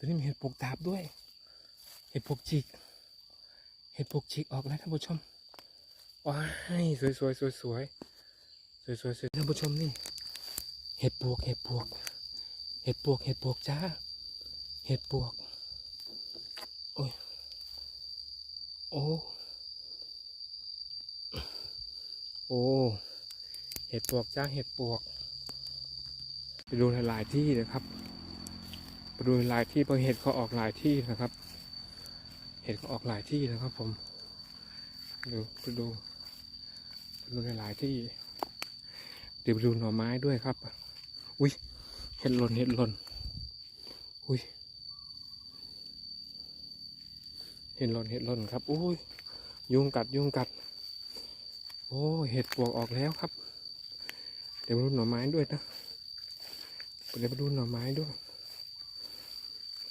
ตัวนี้มีเห็ดปวกดาบด้วย เห็ดปวกจิก เห็ดปวกจิกออกแล้วท่านผู้ชม ว้ายสวยสวยสวยสวยสวยสวยสวยท่านผู้ชมนี่ เห็ดปวก เห็ดปวก เห็ดปวก เห็ดปวกจ้า เห็ดปวก โอ้ย โอ้ โอ้ เห็ดปวกจ้า เห็ดปวก ไปดูหลายๆที่นะครับ ดูหลายที่เพราะเห็ดเขาออกหลายที่นะครับ เห็ดเขาออกหลายที่นะครับ ผม ดูไปดูไปดูหลายที่เดี๋ยวไปดูหน่อไม้ด้วยครับ อุ้ยเห็ดหล่นเห็ดหล่นอุ้ยเห็ดหล่นเห็ดหล่นครับอุ้ยยุงกัดยุงกัด โอ้เห็ดปวกออกแล้วครับ เดี๋ยวไปดูหน่อไม้ด้วยนะเดี๋ยวไปดูหน่อไม้ด้วย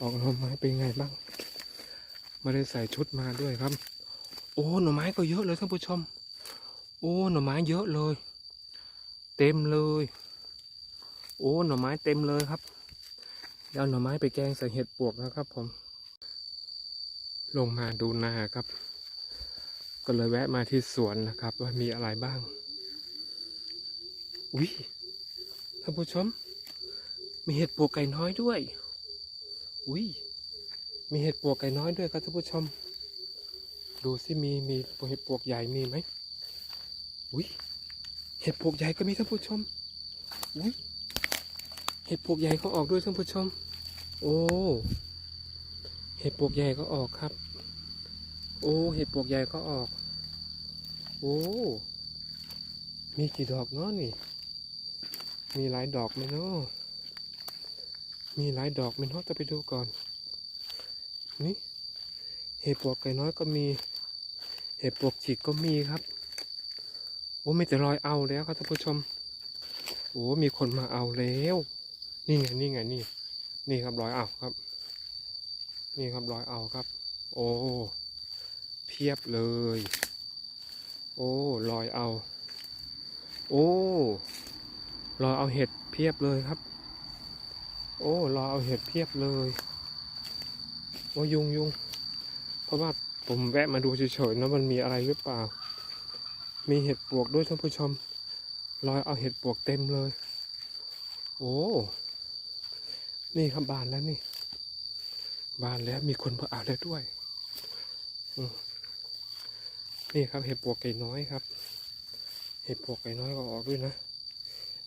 ออกหน่อไม้เป็นไงบ้างไม่ได้ใส่ชุดมาด้วยครับ โอ้หน่อไม้ก็เยอะเลยท่านผู้ชม โอ้หน่อไม้เยอะเลย เต็มเลย โอ้หน่อไม้เต็มเลยครับเดี๋ยวหน่อไม้ไปแกงใส่เห็ดปวกนะครับ ผม ลงมาดูนาครับ ก็เลยแวะมาที่สวนนะครับ ว่ามีอะไรบ้างอุ้ยท่านผู้ชม มีเห็ดปวกไก่น้อยด้วย อุ้ย มีเห็ดปวกไก่น้อยด้วยครับท่านผู้ชม ดูสิมีมีเห็ดปวกใหญ่มีไหมอุ้ย เห็ดปวกใหญ่ก็มีท่านผู้ชม อุ้ย เห็ดปวกใหญ่ก็ออกด้วยท่านผู้ชม โอ้ เห็ดปวกใหญ่ก็ออกครับ โอ้ เห็ดปวกใหญ่ก็ออก โอ้ มีกี่ดอกเนาะนี่ มีหลายดอกไหมเนาะ มีหลายดอกไหมเนาะจะไปดูก่อน นี่ เห็ดปวกไก่น้อยก็มี เห็ดปวกจิกก็มีครับ โอ้ไม่แต่รอยเอาแล้วครับท่านผู้ชม โอ้ มีคนมาเอาแล้ว นี่ไง นี่ไง นี่ นี่ครับรอยเอาครับ นี่ครับรอยเอาครับ โอ้ เพียบเลย โอ้รอยเอา โอ้รอยเอาเห็ดเพียบเลยครับ โอ้รอเอาเห็ดเพียบเลยโอ้ยุงยุงเพราะว่าผมแวะมาดูเฉยๆนะมันมีอะไรหรือเปล่า มีเห็ดปวกด้วยท่านผู้ชมรอยเอาเห็ดปวกเต็มเลย โอ้ นี่ครับบานแล้วนี่ บานแล้วมีคนมาเอาแล้วด้วยนี่ครับเห็ดปวกไก่น้อยครับ เห็ดปวกไก่น้อยก็ออกด้วยนะ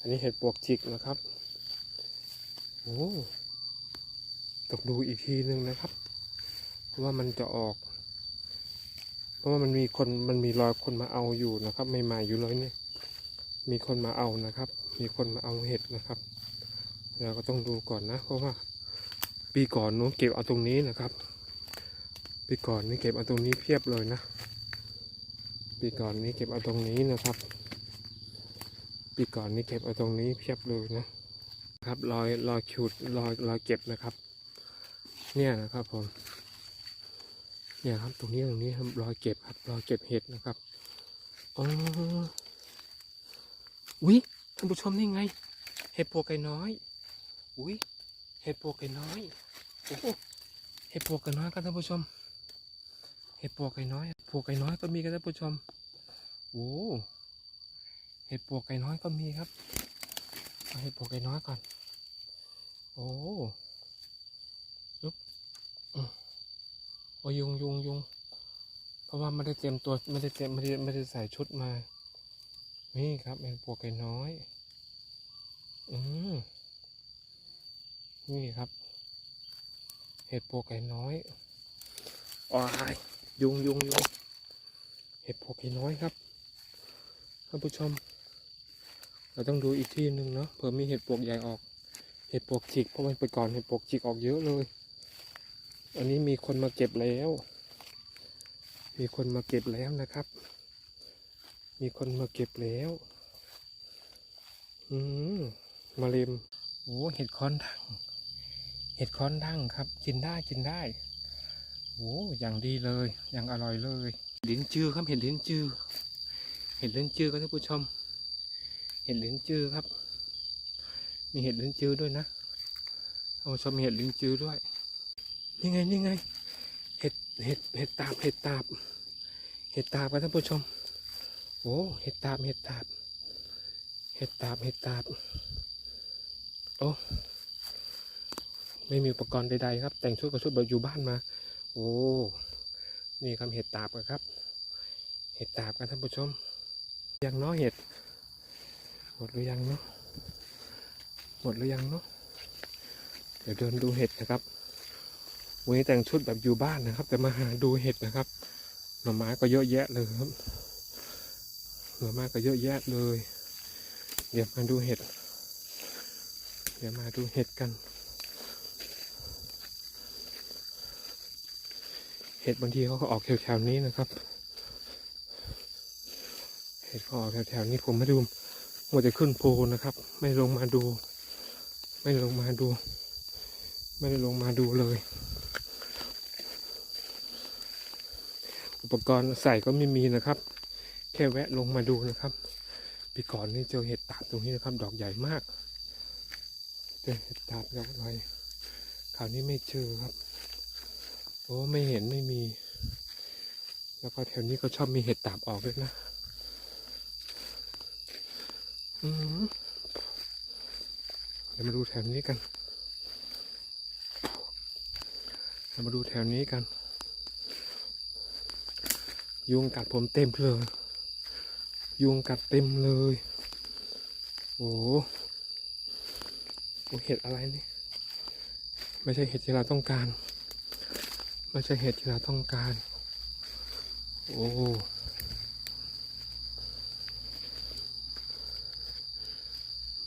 อันนี้เห็ดปวกจิกนะครับ โอ้ต้องดูอีกทีหนึ่งนะครับ ว่ามันจะออก เพราะว่ามันมีคนมันมีรอยคนมาเอาอยู่นะครับใหม่ๆอยู่เลยเนี่ยมีคนมาเอานะครับ มีคนมาเอาเห็ดนะครับเราก็ต้องดูก่อนนะ เพราะว่า ปีก่อนนู้นเก็บเอาตรงนี้นะครับ ปีก่อนนี่เก็บเอาตรงนี้เพียบเลยนะ ปีก่อนนี้เก็บเอาตรงนี้นะครับ ปีก่อนนี่เก็บเอาตรงนี้เพียบเลยนะ ครับรอยรอยขุดรอยรอยเก็บนะครับ เนี่ยนะครับผมเนี่ยครับตรงนี้ตรงนี้ครับรอยเก็บครับรอยเก็บเห็ดนะครับอ๋ออุ้ยท่านผู้ชมนี่ไง เห็ดปวกไก่น้อยอุ้ยเห็ดปวกไก่น้อยโอ้เห็ดปวกไก่น้อยครับท่านผู้ชม เห็ดปวกไก่น้อยปวกไก่น้อยก็มีครับท่านผู้ชมโอ้เห็ดปวกไก่น้อยก็มีครับเอาเห็ดปวกไก่น้อยก่อน อ้ยุบอืมโอ้ยุงยุงยุงเพราะว่าไม่ได้เตรียมตัวไม่ได้เตรียมไม่ได้ไม่ได้ใส่ชุดมา นี่ครับเห็ดปวกไก่น้อย อืมนี่ครับ เห็ดปวกไก่น้อยอ้ายยุงยุงยุงเห็ดปวกไก่น้อยครับท่านผู้ชม เราต้องดูอีกที่หนึ่งเนาะเผื่อมีเห็ดปวกใหญ่ออก เห็ดปวกจิกเพราะมันไปก่อนเห็ดปวกจิกออกเยอะเลย อันนี้มีคนมาเก็บแล้ว มีคนมาเก็บแล้วนะครับ มีคนมาเก็บแล้ว อืมมาเล็มโอ้เห็ดค้อนดัง เห็ดค้อนดังครับ กินได้กินได้โอ้อย่างดีเลยอย่างอร่อยเลย ลิ้นจือครับเห็ดลิ้นจือ เห็ดลิ้นจือครับท่านผู้ชม เห็ดลิ้นจือครับ มีเห็ดลิ้นจือด้วยนะท่านผู้ชมมีเห็ดลิ้นจือด้วย นี่ไงนี่ไง เห็ดเห็ดเห็ดตาบเห็ดตาบ เห็ดตาบครับท่านผู้ชม โอ้เห็ดตาบเห็ดตาบ เห็ดตาบเห็ดตาบ โอ้ไม่มีอุปกรณ์ใดๆครับ แต่งชุดกับชุดแบบอยู่บ้านมา โอ้นี่ครับเห็ดตาบกันครับ เห็ดตาบกันท่านผู้ชม ยังเนาะเห็ดหมดหรือยังเนาะ หมดหรือยังเนาะเดี๋ยวเดินดูเห็ดนะครับวันนี้แต่งชุดแบบอยู่บ้านนะครับ แต่มาหาดูเห็ดนะครับ หน่อไม้ก็เยอะแยะเลยครับ หน่อไม้ก็เยอะแยะเลย เดี๋ยวมาดูเห็ด เดี๋ยวมาดูเห็ดกัน เห็ดบางทีเขาก็ออกแถวๆนี้นะครับ เห็ดเขาออกแถวๆนี้ผมไม่ดูมัวจะขึ้นโพนะครับ ไม่ลงมาดู ไม่ลงมาดู ไม่ได้ลงมาดูเลย อุปกรณ์ใส่ก็ไม่มีนะครับ แค่แวะลงมาดูนะครับปีก่อนนี่เจอเห็ดตาบตรงนี้นะครับ ดอกใหญ่มากเจอเห็ดตาบดอกใหญ่คราวนี้ไม่เจอครับโอ้ไม่เห็นไม่มี แล้วก็แถวนี้ก็ชอบมีเห็ดตาบออกด้วยนะ อืม ดี๋ยวมาดูแถวนี้กันเรามาดูแถวนี้กัน ยุงกัดผมเต็มเลย ยุงกัดเต็มเลย โอ้โหเห็ดอะไรนี่ ไม่ใช่เห็ดที่เราต้องการ ไม่ใช่เห็ดที่เราต้องการ โอ้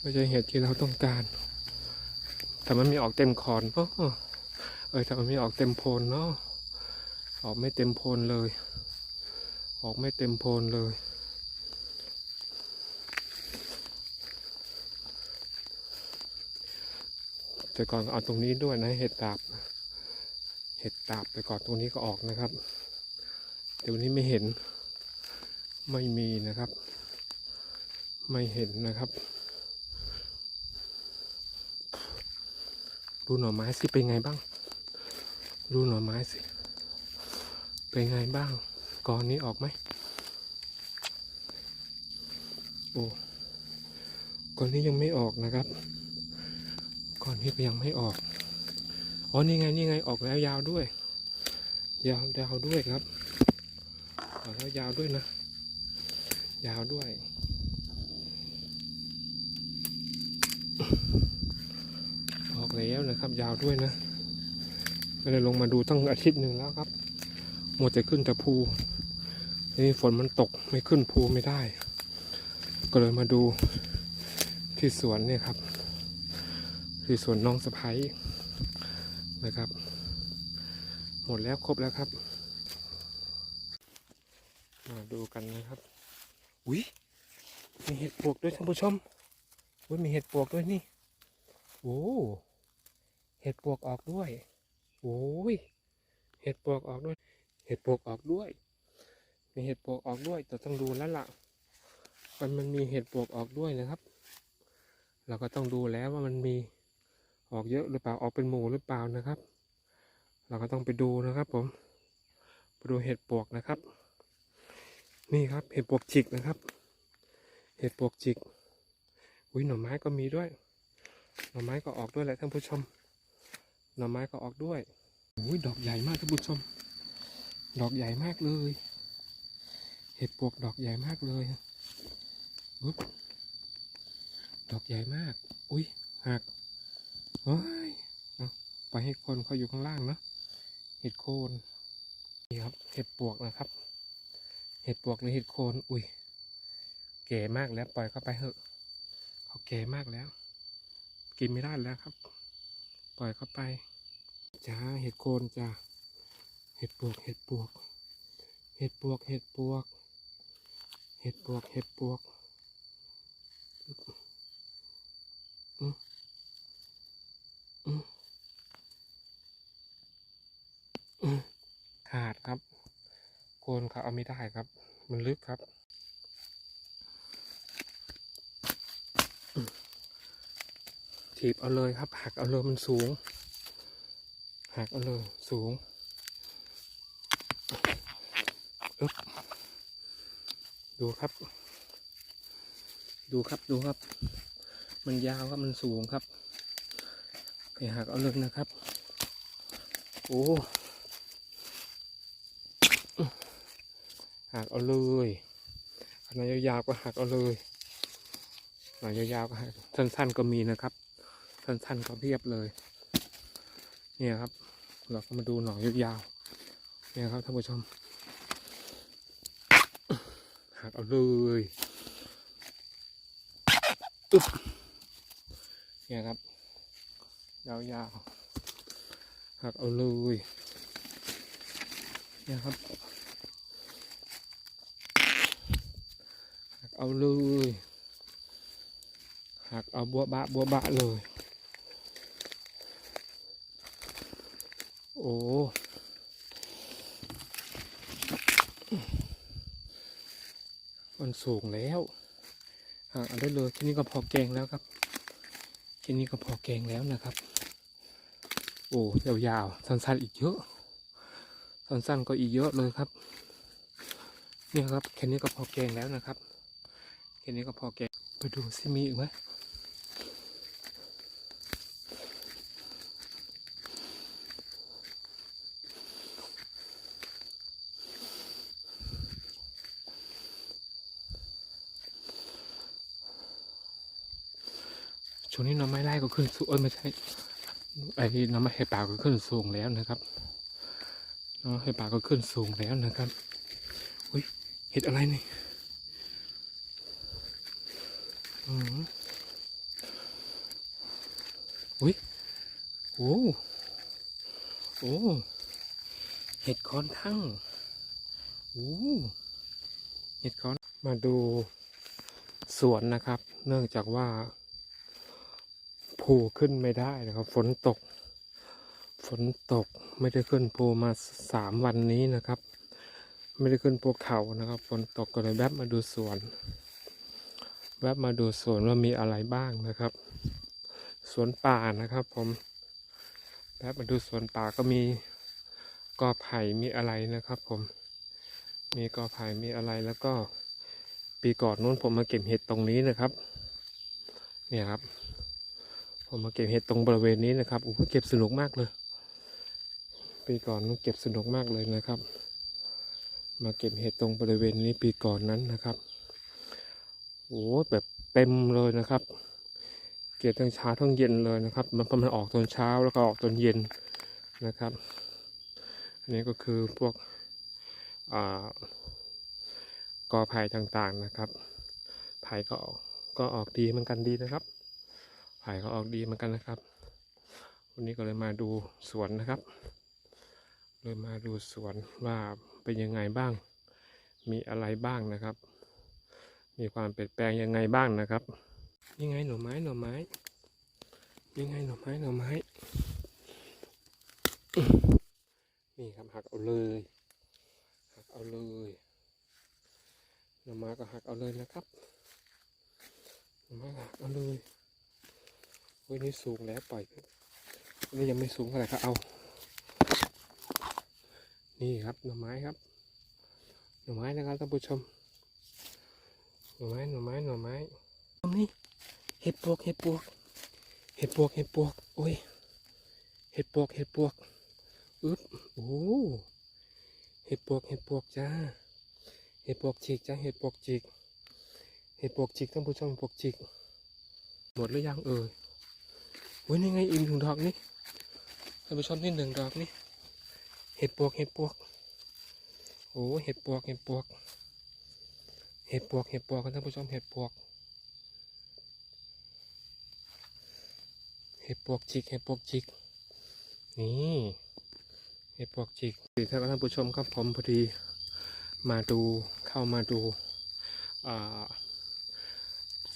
ไม่ใช่เห็ดที่เราต้องการ แต่มันมีออกเต็มคอนเนาะเออแต่มันมีออกเต็มโพนเนาะออกไม่เต็มโพนเลย ออกไม่เต็มโพนเลยแต่ก่อนเอาตรงนี้ด้วยนะ เห็ดตาบเห็ดตาบแต่ก่อนตรงนี้ก็ออกนะครับเดี๋ยวนี้ไม่เห็นไม่มีนะครับ ไม่เห็นนะครับ ดูหน่อไม้สิเป็นไงบ้าง ดูหน่อไม้สิ เป็นไงบ้างกอนนี้ออกไหมโอ้กอนนี้ยังไม่ออกนะครับกอนนี้ก็ยังไม่ออกอ๋อนี่ไงนี่ไงออกแล้วยาวด้วย ยาวยาวด้วยครับออกแล้วยาวด้วยนะ ยาวด้วย แล้วนะครับ ยาวด้วยนะก็เลยลงมาดูตั้งอาทิตย์หนึ่งแล้วครับหมดจะขึ้นแต่ภูนี้ฝนมันตกไม่ขึ้นภูไม่ได้ ก็เลยมาดูที่สวนเนี่ยครับ ที่สวนน้องสะพ้ยนะครับ หมดแล้วครบแล้วครับ มาดูกันนะครับอุ้ยมีเห็ดปวกด้วยท่านผู้ชมอุ้ยมีเห็ดปวกด้วยนี่ โอ้ เห็ดปวกออกด้วย โอ้ย เห็ดปวกออกด้วย เห็ดปวกออกด้วย มีเห็ดปวกออกด้วย แต่ต้องดูแล้วล่ะ มันมันมีเห็ดปวกออกด้วยนะครับ เราก็ต้องดูแล้วว่ามันมีออกเยอะหรือเปล่า ออกเป็นหมูหรือเปล่านะครับ เราก็ต้องไปดูนะครับ ผม ไปดูเห็ดปวกนะครับ นี่ครับ เห็ดปวกจิกนะครับ เห็ดปวกจิก อุ้ยหน่อไม้ก็มีด้วย หน่อไม้ก็ออกด้วยแหละท่านผู้ชม หน่อไม้ก็ออกด้วยอุ้ยดอกใหญ่มากท่านผู้ชม ดอกใหญ่มากเลย เห็ดปวกดอกใหญ่มากเลยอุ๊บดอกใหญ่มาก อุ้ยหักเฮ้ยไปให้คนเขาอยู่ข้างล่างเนาะ เห็ดโคนนี่ครับ เห็ดปวกนะครับ เห็ดปวกหรือเห็ดโคน อุ้ยแก่มากแล้วปล่อยเข้าไปเถอะ เขาแก่มากแล้ว กินไม่ได้แล้วครับ ปล่อยเข้าไปจ้าเห็ดโคนจ้าเห็ดปวกเห็ดปวก เห็ดปวกเห็ดปวก เห็ดปวกเห็ดปวกอืมอืมอืมขาดครับ โคนเขาเอาไม่ได้ครับ มันลึกครับ ถีบเอาเลยครับ หักเอาเลยมันสูง หักเอาเลยสูงอึ๊บดูครับ ดูครับดูครับ มันยาวครับมันสูงครับไปหักเอาเลยนะครับ โอ้หักเอาเลยขนาดยาวๆก็หักเอาเลยหน่อยยาวๆก็หักสั้น ๆก็มีนะครับ สั้นๆก็เพียบเลย เนี่ยครับ เราก็มาดูหน่อยยาวๆเนี่ยครับท่านผู้ชมหักเอาเลยอึ๊บเนี่ยครับ ยาวๆหักเอาเลยเนี่ยครับหักเอาเลยหักเอาบัวบะบัวบะเลย อ้มันสูงแล้วหากเอาได้เลยแค่นี้ก็พอแกงแล้วครับแค่นี้ก็พอแกงแล้วนะครับ โอ้ยาวๆสั้นๆอีกเยอะ สั้นๆก็อีกเยอะเลยครับเนี่ยครับแค่นี้ก็พอแกงแล้วนะครับแค่นี้ก็พอแกงไปดูซิมีอีกไหม นี้หน้ำไม้ไร่ก็ขึ้นสูงเอ้ยไม่ใช่ไอ้หน้ำไม้เห็ดป่าก็ขึ้นสูงแล้วนะครับหน้ำไม้เห็ดป่าก็ขึ้นสูงแล้วนะครับอุ้ยเห็ดอะไรนี่อืมอุ้ยโอ้โอ้เห็ดคอนทั้งโอ้เห็ดคอนมาดูสวนนะครับ เนื่องจากว่า ภูขึ้นไม่ได้นะครับ ฝนตก ฝนตกไม่ได้ขึ้นภูมาสามวันนี้นะครับ ไม่ได้ขึ้นภูเขานะครับ ฝนตกก็เลยแวบมาดูสวน แวบมาดูสวนว่ามีอะไรบ้างนะครับ สวนป่านะครับผมแวบมาดูสวนป่าก็มีกอไผ่มีอะไรนะครับ ผม มีกอไผ่มีอะไรแล้วก็ปีก่อนนู้นผมมาเก็บเห็ดตรงนี้นะครับ เนี่ยครับ ผมมาเก็บเห็ดตรงบริเวณนี้นะครับโอ้โหเก็บสนุกมากเลย ปีก่อนนู้นเก็บสนุกมากเลยนะครับ มาเก็บเห็ดตรงบริเวณนี้ปีก่อนนั้นนะครับโอ้โหแบบเต็มเลยนะครับ เก็บทั้งเช้าทั้งเย็นเลยนะครับ มันมันออกตอนเช้าแล้วก็ออกตอนเย็นนะครับอันนี้ก็คือพวกอกอไผ่ต่างๆนะครับไผ่ก็ออกก็ออกดีเหมือนกันดีนะครับ ไผ่ก็ออกดีเหมือนกันนะครับ วันนี้ก็เลยมาดูสวนนะครับ เลยมาดูสวนว่าเป็นยังไงบ้าง มีอะไรบ้างนะครับ มีความเปลี่ยนแปลงยังไงบ้างนะครับ ยังไงหน่อไม้หน่อไม้ ยังไงหน่อไม้หน่อไม้ นี่ครับหักเอาเลยหักเอาเลยหน่อไม้ก็หักเอาเลยนะครับหน่อไม้หักเอาเลย เฮ้ยนี่สูงแล้วปล่อยอันนี่ยังไม่สูงเท่าไหร่ก็เอา นี่ครับหน่อไม้ครับ หน่อไม้นะครับท่านผู้ชม หน่อไม้หน่อไม้หน่อไม้ตรงนี้เห็ดปวกเห็ดปวก เห็ดปวกเห็ดปวกโอ้ย เห็ดปวกเห็ดปวกอึ๊บโอ้เห็ดปวกเห็ดปวกจ้า เห็ดปวกจิกจ้าเห็ดปวกจิกเห็ดปวกจิกท่านผู้ชมปวกจิกหมดหรือยังเอ่ย โอ้ยนี่ไงอีกหนึ่งดอกนี่ท่านผู้ชมนี่หนึ่งดอกนี่ เห็ดปวกเห็ดปวก โอ้เห็ดปวกเห็ดปวก เห็ดปวกเห็ดปวกครับท่านผู้ชมเห็ดปวก เห็ดปวกจิกเห็ดปวกจิก นี่เห็ดปวกจิกท่านผู้ชมครับผมพอดีมาดูเข้ามาดูอ่า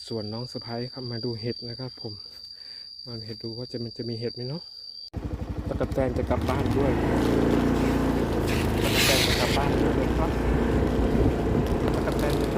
ส่วนน้องสะพ้ายครับมาดูเห็ดนะครับผม มาเห็ดดูว่าจะมันจะมีเห็ดไหมเนาะตะกะแตนจะกลับบ้านด้วยตะกะแตนจะกลับบ้านด้วยครับตะกะแตนจะ